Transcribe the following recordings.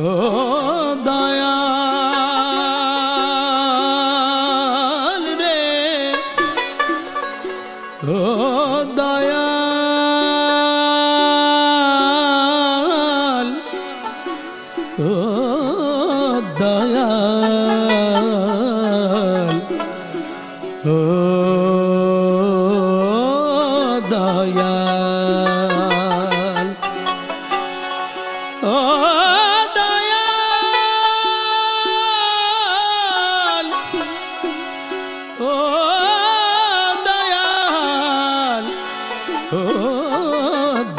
ও দয়াল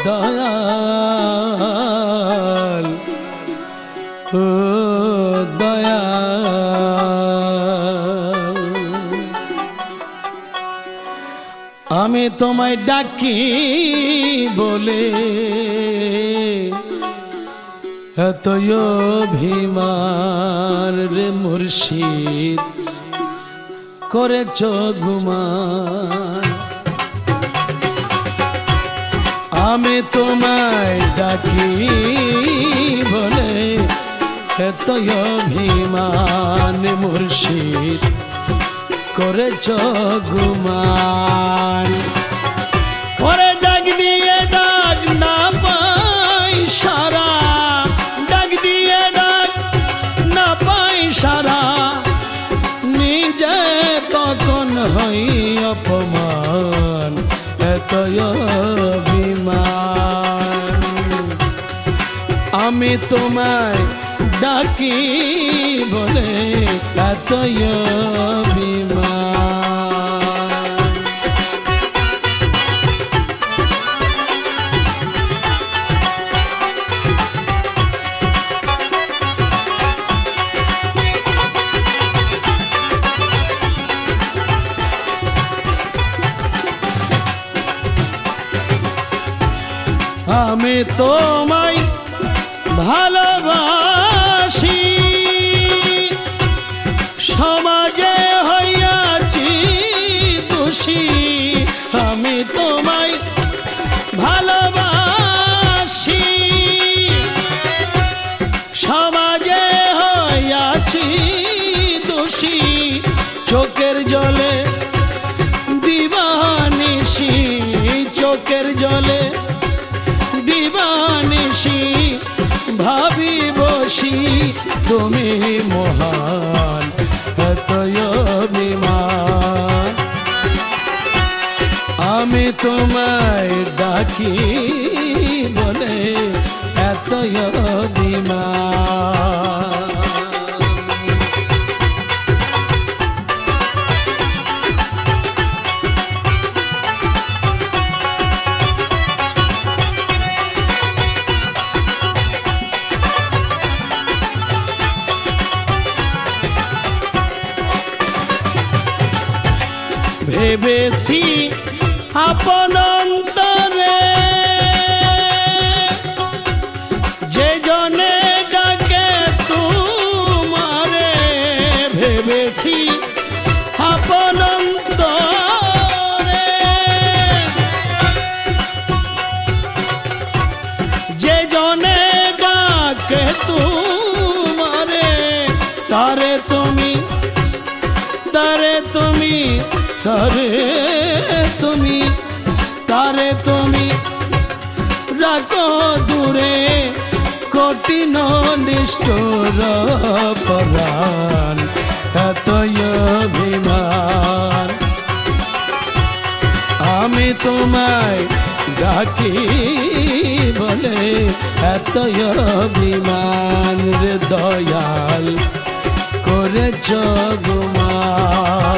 দয়াল ও দয়াল। আমি তোমায় ডাকি বলে এত অভিমান রে মুর্শিদ করেছ ঘুমান আমি তোমায় ডাকি বলে এত অভিমান মুর্শিদ করেছ ঘুমান তোমায় ডাকি বলে এত অভিমান। আমি তোমায় ভালোবাসি। সমাজে হইয়াছি দোষী। আমি তোমায় ভালোবাসি। সমাজে হইয়াছি দোষী। চোখের জলে ভাবি বসি তুমি মহান অভিমান আমি তোমায় ডাকি ভেবেছি আপন অন্তরে। যে জনে ডাকে তোমারে, ভেবেছি আপন অন্তরে। যে জনে ডাকে তোমারে, তারে তুমি তারে তুমি তারে তুমি রাখো দূরে কঠিন নিষ্ঠুর পরাণ, এতই অভিমান। আমি তোমায় ডাকি বলে এতই অভিমান দয়াল, করেছ গুমান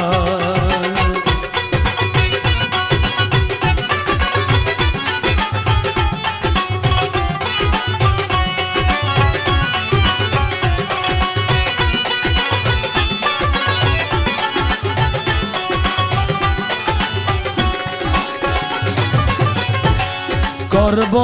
করব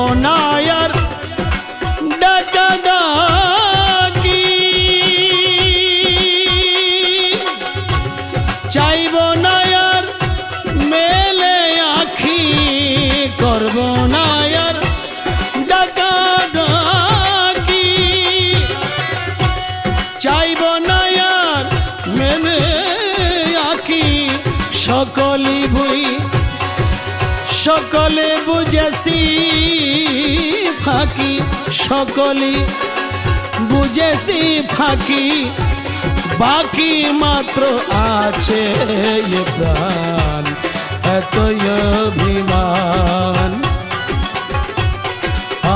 বলে বুঝেছি, ফাঁকি সকলি বুঝেছি, ফাঁকি বাকি মাত্র আছে প্রাণ, এতই অভিমান।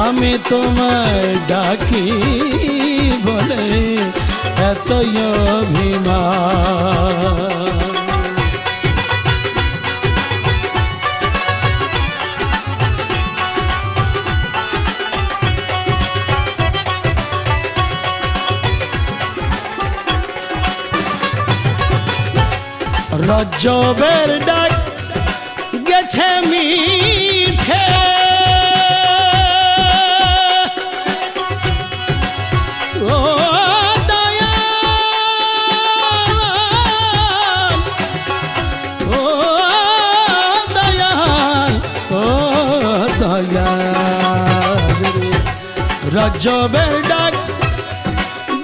আমি তোমায় ডাকি বলে এতই অভিমান। রজ্জবের ডাক গেছে মিঠে। ও দয়াল ও দয়াল ও দয়াল। রজ্জবের ডাক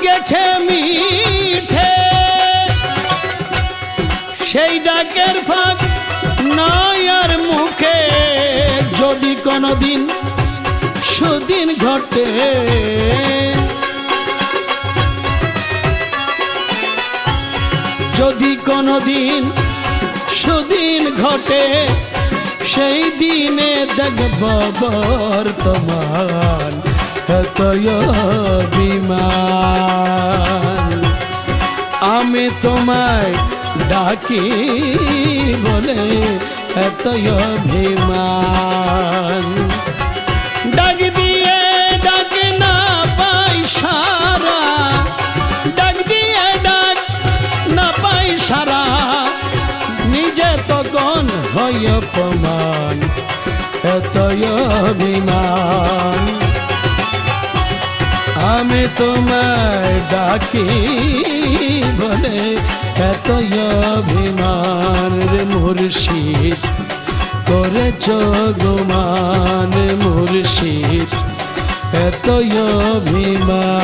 গেছে মিঠে। সেই ডাকের ফাঁক নয়ার মুখে। যদি কোনোদিন সুদিন ঘটে, যদি কোনোদিন সুদিন ঘটে, সেই দিনে দেখব বর্তমান এতই বিমান আমি তোমায় ডাকি বলে এতই অভিমান। ডাক দিয়ে ডাক না পাই সারা। ডাক দিয়ে ডাক না পাই সারা। নিজে তখন হয় অপমান এতই অভিমান। আমি তোমায় ডাকি বলে এতই অভিমান রে মুর্শিদ করেছ গুমান মুর্শিদ এতই অভিমান।